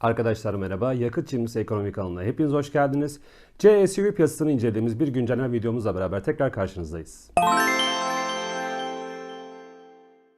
Arkadaşlar merhaba. Yakıt Çimdisi Ekonomi kanalına hepiniz hoş geldiniz. CSUV piyasasını incelediğimiz bir güncelleme videomuzla beraber tekrar karşınızdayız.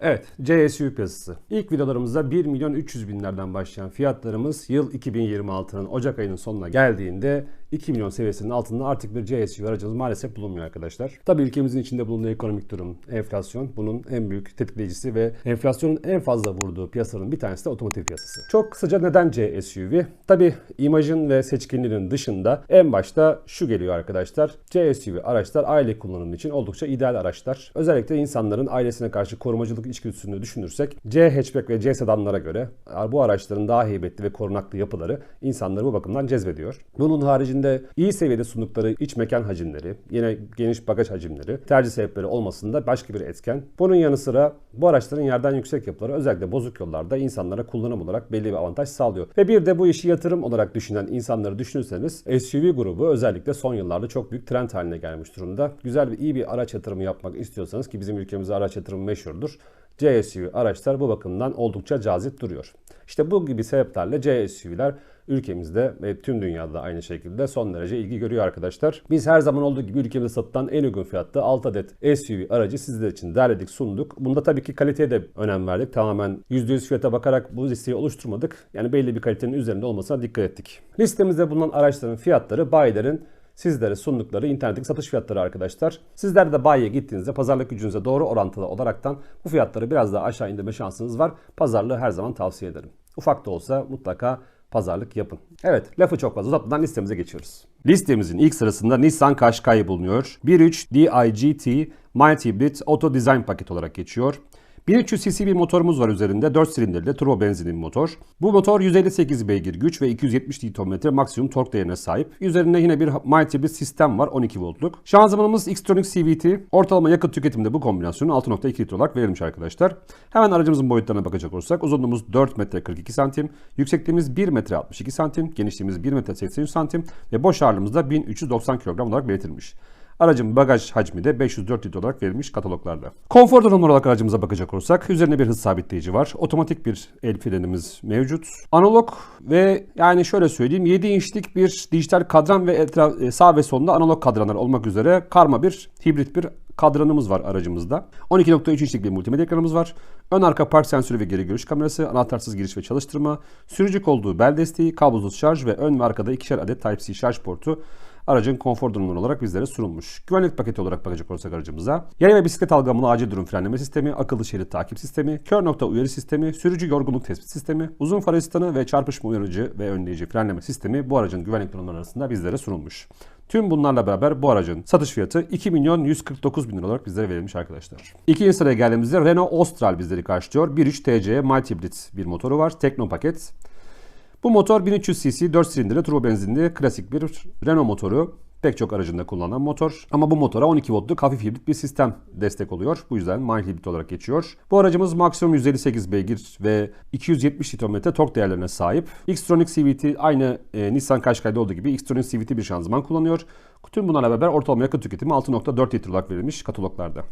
Evet, CSU piyasası. İlk videolarımızda 1 milyon 300 binlerden başlayan fiyatlarımız yıl 2026'nın Ocak ayının sonuna geldiğinde 2 milyon seviyesinin altında artık bir CSU aracımız maalesef bulunmuyor arkadaşlar. Tabii ülkemizin içinde bulunduğu ekonomik durum, enflasyon bunun en büyük tetikleyicisi ve enflasyonun en fazla vurduğu piyasanın bir tanesi de otomotiv piyasası. Çok kısaca neden CSUV? Tabii imajın ve seçkinliğinin dışında en başta şu geliyor arkadaşlar. CSUV araçlar aile kullanımı için oldukça ideal araçlar. Özellikle insanların ailesine karşı korumacılık içgüdüsünü düşünürsek C hatchback ve C sedanlara göre bu araçların daha heybetli ve korunaklı yapıları insanları bu bakımdan cezbediyor. Bunun haricinde iyi seviyede sundukları iç mekan hacimleri, yine geniş bagaj hacimleri, tercih sebepleri olmasında başka bir etken. Bunun yanı sıra bu araçların yerden yüksek yapıları özellikle bozuk yollarda insanlara kullanım olarak belli bir avantaj sağlıyor. Ve bir de bu işi yatırım olarak düşünen insanları düşünürseniz SUV grubu özellikle son yıllarda çok büyük trend haline gelmiş durumda. Güzel ve iyi bir araç yatırımı yapmak istiyorsanız ki bizim ülkemizde araç yatırımı meşhurdur. CSUV araçlar bu bakımdan oldukça cazip duruyor. İşte bu gibi sebeplerle CSUV'ler ülkemizde ve tüm dünyada aynı şekilde son derece ilgi görüyor arkadaşlar. Biz her zaman olduğu gibi ülkemizde satılan en uygun fiyatta 6 adet SUV aracı sizler için derledik sunduk. Bunda tabii ki kaliteye de önem verdik. Tamamen %100 fiyata bakarak bu listeyi oluşturmadık. Yani belli bir kalitenin üzerinde olmasına dikkat ettik. Listemizde bulunan araçların fiyatları bayilerin sizlere sundukları internetteki satış fiyatları arkadaşlar. Sizler de bayiye gittiğinizde pazarlık gücünüze doğru orantılı olaraktan bu fiyatları biraz daha aşağı indirme şansınız var. Pazarlığı her zaman tavsiye ederim. Ufak da olsa mutlaka pazarlık yapın. Evet lafı çok fazla uzatmadan listemize geçiyoruz. Listemizin ilk sırasında Nissan Qashqai bulunuyor. 1.3 DIGT Mild Hybrid Auto Design paket olarak geçiyor. 1300 cc bir motorumuz var üzerinde. 4 silindirli turbo benzinli bir motor. Bu motor 158 beygir güç ve 270 Nm maksimum tork değerine sahip. Üzerinde yine bir mild hibrit sistem var 12 voltluk. Şanzımanımız Xtronic CVT. Ortalama yakıt tüketiminde bu kombinasyonun 6.2 litre olarak verilmiş arkadaşlar. Hemen aracımızın boyutlarına bakacak olursak uzunluğumuz 4 metre 42 santim, yüksekliğimiz 1 metre 62 santim, genişliğimiz 1 metre 83 santim ve boş ağırlığımız da 1390 kilogram olarak belirtilmiş. Aracın bagaj hacmi de 504 litre olarak verilmiş kataloglarda. Konfor donanımları olarak aracımıza bakacak olursak üzerine bir hız sabitleyici var. Otomatik bir el frenimiz mevcut. Analog ve yani şöyle söyleyeyim 7 inçlik bir dijital kadran ve etraf, e, sağ ve solunda analog kadranlar olmak üzere karma bir hibrit bir kadranımız var aracımızda. 12.3 inçlik bir multimedya ekranımız var. Ön arka park sensörü ve geri görüş kamerası, anahtarsız giriş ve çalıştırma, sürücü koltuğu bel desteği, kablosuz şarj ve ön ve arkada ikişer adet Type-C şarj portu aracın konfor durumu olarak bizlere sunulmuş. Güvenlik paketi olarak bakacak olursak aracımıza. Yaya ve bisiklet algılamalı acil durum frenleme sistemi, akıllı şerit takip sistemi, kör nokta uyarı sistemi, sürücü yorgunluk tespit sistemi, uzun far asistanı ve çarpışma uyarıcı ve önleyici frenleme sistemi bu aracın güvenlik durumları arasında bizlere sunulmuş. Tüm bunlarla beraber bu aracın satış fiyatı 2 milyon 149 bin lira olarak bizlere verilmiş arkadaşlar. İkinci sıraya geldiğimizde Renault Austral bizleri karşılıyor. 1.3 TC Mild Hybrid bir motoru var. Tekno paket. Bu motor 1300 cc 4 silindirli turbo benzinli klasik bir Renault motoru. Pek çok aracında kullanılan motor. Ama bu motora 12 voltluk hafif hibrit bir sistem destek oluyor. Bu yüzden mild hibrit olarak geçiyor. Bu aracımız maksimum 158 beygir ve 270 Nm tork değerlerine sahip. Xtronic CVT aynı e, Nissan Qashqai'de olduğu gibi Xtronic CVT bir şanzıman kullanıyor. Tüm bunlarla beraber ortalama yakıt tüketimi 6.4 litre olarak verilmiş kataloglarda.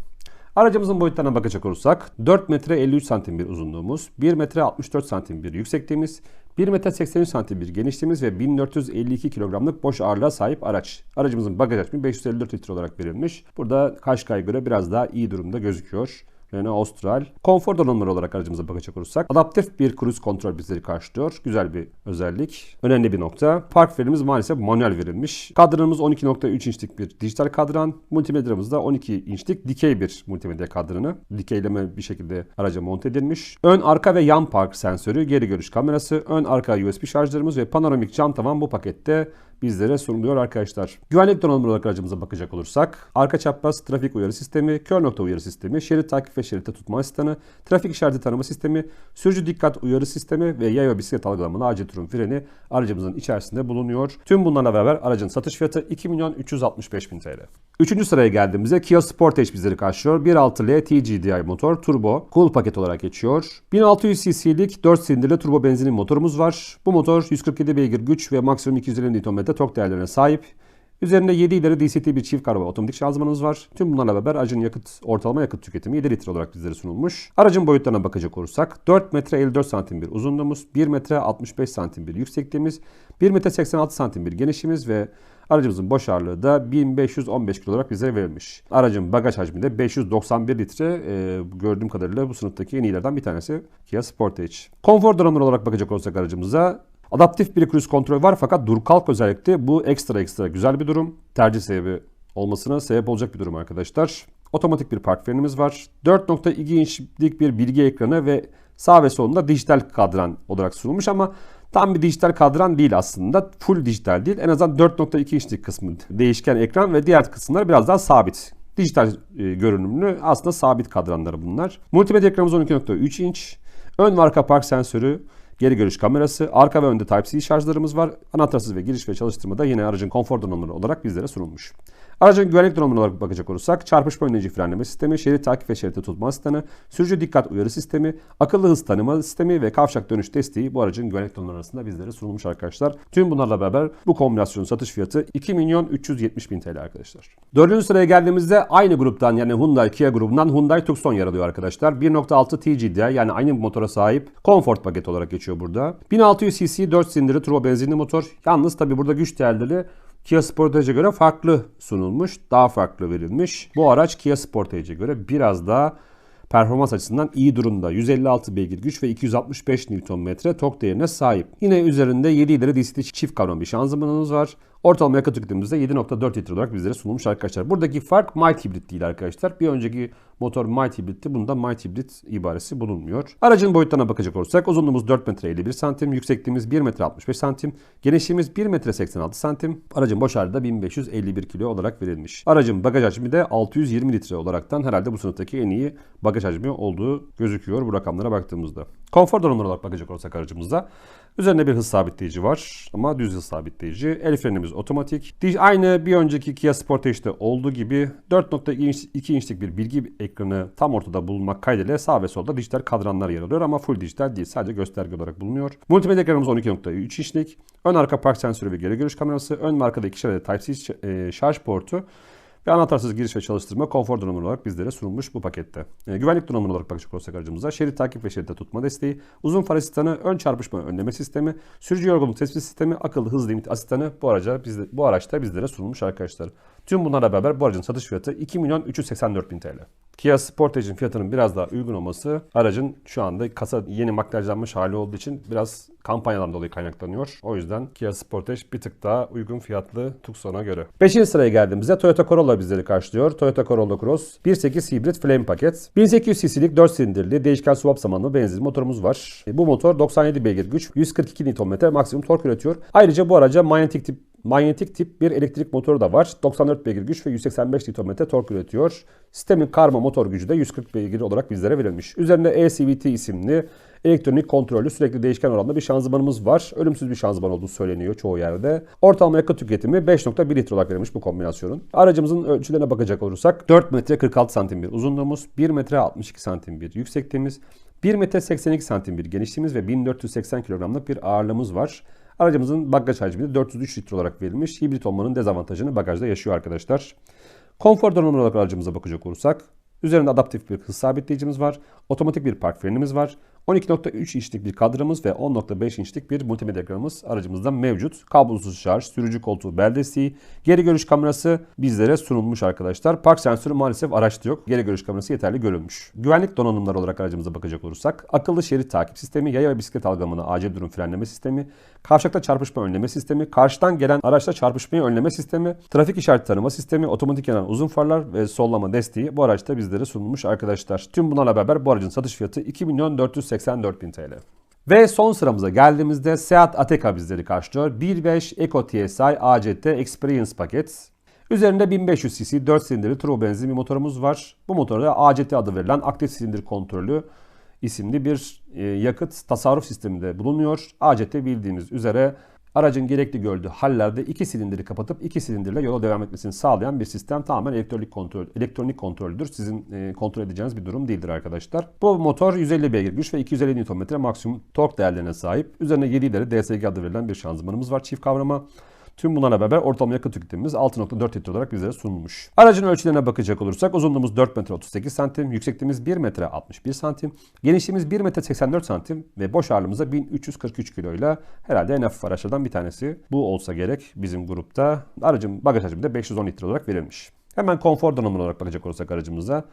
Aracımızın boyutlarına bakacak olursak 4 metre 53 santim bir uzunluğumuz, 1 metre 64 santim bir yüksekliğimiz, 1 metre 83 santim bir genişliğimiz ve 1452 kilogramlık boş ağırlığa sahip araç. Aracımızın bagaj hacmi 554 litre olarak verilmiş. Burada Kaşkay'a göre biraz daha iyi durumda gözüküyor. Renault Austral. Konfor donanımları olarak aracımıza bakacak olursak adaptif bir cruise kontrol bizleri karşılıyor. Güzel bir özellik. Önemli bir nokta. Park frenimiz maalesef manuel verilmiş. Kadranımız 12.3 inçlik bir dijital kadran. Multimedyamız da 12 inçlik dikey bir multimedya kadranı. Dikeyleme bir şekilde araca monte edilmiş. Ön, arka ve yan park sensörü, geri görüş kamerası, ön arka USB şarjlarımız ve panoramik cam tavan bu pakette bizlere sunuluyor arkadaşlar. Güvenlik donanımları olarak aracımıza bakacak olursak arka çapraz trafik uyarı sistemi, kör nokta uyarı sistemi, şerit takip ve şeritte tutma asistanı, trafik işareti tanıma sistemi, sürücü dikkat uyarı sistemi ve yaya bisiklet algılamalı acil durum freni aracımızın içerisinde bulunuyor. Tüm bunlarla beraber aracın satış fiyatı 2 milyon 365 bin TL. Üçüncü sıraya geldiğimizde Kia Sportage bizleri karşılıyor. 1.6L TGDI motor turbo cool paket olarak geçiyor. 1600 cc'lik 4 silindirli turbo benzinli motorumuz var. Bu motor 147 beygir güç ve maksimum 250 Nm tork değerlerine sahip. Üzerinde 7 ileri DCT bir çift karma otomatik şanzımanımız var. Tüm bunlarla beraber aracın yakıt ortalama yakıt tüketimi 7 litre olarak bizlere sunulmuş. Aracın boyutlarına bakacak olursak 4 metre 54 santim bir uzunluğumuz, 1 metre 65 santim bir yüksekliğimiz, 1 metre 86 santim bir genişliğimiz ve Aracımızın boş ağırlığı da 1515 kilo olarak bize verilmiş. Aracın bagaj hacmi de 591 litre. E, gördüğüm kadarıyla bu sınıftaki en iyilerden bir tanesi Kia Sportage. Konfor donanımları olarak bakacak olursak aracımıza Adaptif bir cruise kontrol var fakat dur kalk özellikle bu ekstra ekstra güzel bir durum. Tercih sebebi olmasına sebep olacak bir durum arkadaşlar. Otomatik bir park frenimiz var. 4.2 inçlik bir bilgi ekranı ve sağ ve solunda dijital kadran olarak sunulmuş ama tam bir dijital kadran değil aslında. Full dijital değil. En azından 4.2 inçlik kısmı değişken ekran ve diğer kısımlar biraz daha sabit. Dijital e, görünümlü aslında sabit kadranları bunlar. Multimedya ekranımız 12.3 inç. Ön ve arka park sensörü, Geri görüş kamerası, arka ve önde Type-C şarjlarımız var. Anahtarsız ve giriş ve çalıştırmada yine aracın konfor donanımları olarak bizlere sunulmuş. Aracın güvenlik olarak bakacak olursak çarpışma önleyici frenleme sistemi, şerit takip ve şeritte tutma sistemi, sürücü dikkat uyarı sistemi, akıllı hız tanıma sistemi ve kavşak dönüş desteği bu aracın güvenlik donanımları arasında bizlere sunulmuş arkadaşlar. Tüm bunlarla beraber bu kombinasyonun satış fiyatı 2 milyon 370 bin TL arkadaşlar. Dördüncü sıraya geldiğimizde aynı gruptan yani Hyundai Kia grubundan Hyundai Tucson yer alıyor arkadaşlar. 1.6 TGD yani aynı motora sahip Comfort paket olarak geçiyor burada. 1600 cc 4 silindirli turbo benzinli motor. Yalnız tabi burada güç değerleri Kia Sportage'e göre farklı sunulmuş, daha farklı verilmiş. Bu araç Kia Sportage'e göre biraz daha performans açısından iyi durumda. 156 beygir güç ve 265 Nm tork değerine sahip. Yine üzerinde 7 ileri DCT çift kavram bir şanzımanımız var. Ortalama yakıt tüketimimizde 7.4 litre olarak bizlere sunulmuş arkadaşlar. Buradaki fark mild hibrit değil arkadaşlar. Bir önceki motor mild hibritti. Bunda mild hibrit ibaresi bulunmuyor. Aracın boyutlarına bakacak olursak uzunluğumuz 4 metre 51 santim, yüksekliğimiz 1 metre 65 santim, genişliğimiz 1 metre 86 santim. Aracın boş ağırlığı da 1551 kilo olarak verilmiş. Aracın bagaj hacmi de 620 litre olaraktan herhalde bu sınıftaki en iyi bagaj hacmi olduğu gözüküyor bu rakamlara baktığımızda. Konfor donanımları olarak bakacak olursak aracımızda üzerinde bir hız sabitleyici var ama düz hız sabitleyici. El frenimiz otomatik. Aynı bir önceki Kia Sportage'de olduğu gibi 4.2 inçlik bir bilgi ekranı tam ortada bulunmak kaydıyla sağ ve solda dijital kadranlar yer alıyor ama full dijital değil sadece gösterge olarak bulunuyor. Multimedya ekranımız 12.3 inçlik. Ön arka park sensörü ve geri görüş kamerası. Ön ve arkada ikişer adet Type-C e, şarj portu ve anahtarsız giriş ve çalıştırma konfor donanımı olarak bizlere sunulmuş bu pakette. E, güvenlik donanımı olarak bakacak olursak aracımıza şerit takip ve şeritte tutma desteği, uzun far asistanı, ön çarpışma önleme sistemi, sürücü yorgunluk tespit sistemi, akıllı hız limit asistanı bu araca bizde, bu araçta bizlere sunulmuş arkadaşlar. Tüm bunlarla beraber bu aracın satış fiyatı 2 milyon 384 bin TL. Kia Sportage'in fiyatının biraz daha uygun olması aracın şu anda kasa yeni makyajlanmış hali olduğu için biraz kampanyadan dolayı kaynaklanıyor. O yüzden Kia Sportage bir tık daha uygun fiyatlı Tucson'a göre. 5. sıraya geldiğimizde Toyota Corolla bizleri karşılıyor. Toyota Corolla Cross 1.8 hibrit flame paket. 1800 cc'lik 4 silindirli değişken swap zamanlı benzin motorumuz var. Bu motor 97 beygir güç, 142 Nm maksimum tork üretiyor. Ayrıca bu araca manyetik tip Manyetik tip bir elektrik motoru da var. 94 beygir güç ve 185 Nm tork üretiyor. Sistemin karma motor gücü de 140 beygir olarak bizlere verilmiş. Üzerinde ECVT isimli elektronik kontrollü sürekli değişken oranda bir şanzımanımız var. Ölümsüz bir şanzıman olduğu söyleniyor çoğu yerde. Ortalama yakıt tüketimi 5.1 litre olarak verilmiş bu kombinasyonun. Aracımızın ölçülerine bakacak olursak 4 metre 46 santim bir uzunluğumuz, 1 metre 62 santim bir yüksekliğimiz, 1 metre 82 santim bir genişliğimiz ve 1480 kilogramlık bir ağırlığımız var. Aracımızın bagaj hacmi de 403 litre olarak verilmiş. Hibrit olmanın dezavantajını bagajda yaşıyor arkadaşlar. Konfor donanımı olarak aracımıza bakacak olursak Üzerinde adaptif bir hız sabitleyicimiz var. Otomatik bir park frenimiz var. 12.3 inçlik bir kadramız ve 10.5 inçlik bir multimedya ekranımız aracımızda mevcut. Kablosuz şarj, sürücü koltuğu bel desteği, geri görüş kamerası bizlere sunulmuş arkadaşlar. Park sensörü maalesef araçta yok. Geri görüş kamerası yeterli görülmüş. Güvenlik donanımları olarak aracımıza bakacak olursak akıllı şerit takip sistemi, yaya ve bisiklet algılamını acil durum frenleme sistemi, kavşakta çarpışma önleme sistemi, karşıdan gelen araçla çarpışmayı önleme sistemi, trafik işareti tanıma sistemi, otomatik yanan uzun farlar ve sollama desteği bu araçta bizlere sunulmuş arkadaşlar. Tüm bunlarla beraber bu aracın satış fiyatı 2 milyon 484 bin TL. Ve son sıramıza geldiğimizde Seat Ateca bizleri karşılıyor. 1.5 Eco TSI ACT Experience paket. Üzerinde 1500 cc 4 silindirli turbo benzin bir motorumuz var. Bu motorda ACT adı verilen aktif silindir kontrolü isimli bir e, yakıt tasarruf sisteminde bulunuyor. ACT bildiğimiz üzere aracın gerekli gördüğü hallerde iki silindiri kapatıp iki silindirle yola devam etmesini sağlayan bir sistem tamamen elektronik kontrol elektronik kontroldür. Sizin e, kontrol edeceğiniz bir durum değildir arkadaşlar. Bu motor 150 beygir güç ve 250 Nm maksimum tork değerlerine sahip. Üzerine 7 ileri DSG adı verilen bir şanzımanımız var çift kavrama. Tüm bunlarla beraber ortalama yakıt tüketimimiz 6.4 litre olarak bizlere sunulmuş. Aracın ölçülerine bakacak olursak uzunluğumuz 4 metre 38 santim, yüksekliğimiz 1 metre 61 santim, genişliğimiz 1 metre 84 santim ve boş ağırlığımız da 1343 kiloyla herhalde en hafif araçlardan bir tanesi. Bu olsa gerek bizim grupta. Aracın bagaj hacmi de 510 litre olarak verilmiş. Hemen konfor donanımı olarak bakacak olursak aracımıza.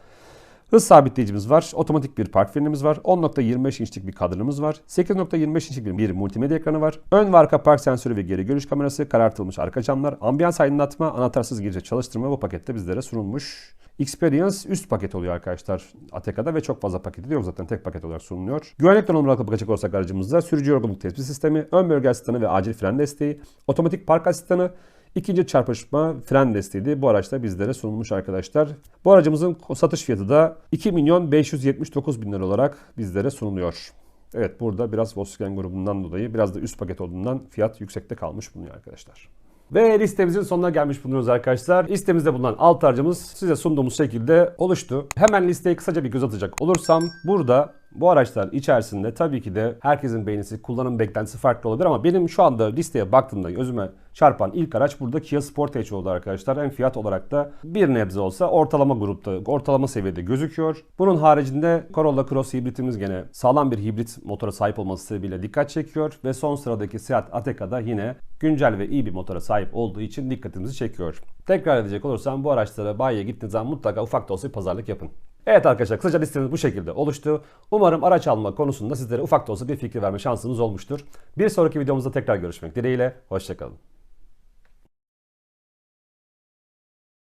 Hız sabitleyicimiz var. Otomatik bir park frenimiz var. 10.25 inçlik bir kadranımız var. 8.25 inçlik bir, multimedya ekranı var. Ön ve arka park sensörü ve geri görüş kamerası, karartılmış arka camlar, ambiyans aydınlatma, anahtarsız giriş çalıştırma bu pakette bizlere sunulmuş. Experience üst paket oluyor arkadaşlar Ateka'da ve çok fazla paketi de yok zaten tek paket olarak sunuluyor. Güvenlik donanımı olarak bakacak olursak aracımızda sürücü yorgunluk tespit sistemi, ön bölge asistanı ve acil fren desteği, otomatik park asistanı, İkinci çarpışma fren desteği de bu araçta bizlere sunulmuş arkadaşlar. Bu aracımızın satış fiyatı da 2 milyon 579 bin lira olarak bizlere sunuluyor. Evet burada biraz Volkswagen grubundan dolayı biraz da üst paket olduğundan fiyat yüksekte kalmış bulunuyor arkadaşlar. Ve listemizin sonuna gelmiş bulunuyoruz arkadaşlar. Listemizde bulunan alt aracımız size sunduğumuz şekilde oluştu. Hemen listeyi kısaca bir göz atacak olursam burada bu araçlar içerisinde tabii ki de herkesin beğenisi, kullanım beklentisi farklı olabilir ama benim şu anda listeye baktığımda gözüme çarpan ilk araç burada Kia Sportage oldu arkadaşlar. En fiyat olarak da bir nebze olsa ortalama grupta, ortalama seviyede gözüküyor. Bunun haricinde Corolla Cross hibritimiz gene sağlam bir hibrit motora sahip olması sebebiyle dikkat çekiyor ve son sıradaki Seat Ateca yine güncel ve iyi bir motora sahip olduğu için dikkatimizi çekiyor. Tekrar edecek olursam bu araçlara bayiye gittiğiniz zaman mutlaka ufak da olsa bir pazarlık yapın. Evet arkadaşlar kısaca listemiz bu şekilde oluştu. Umarım araç alma konusunda sizlere ufak da olsa bir fikir verme şansımız olmuştur. Bir sonraki videomuzda tekrar görüşmek dileğiyle. Hoşçakalın.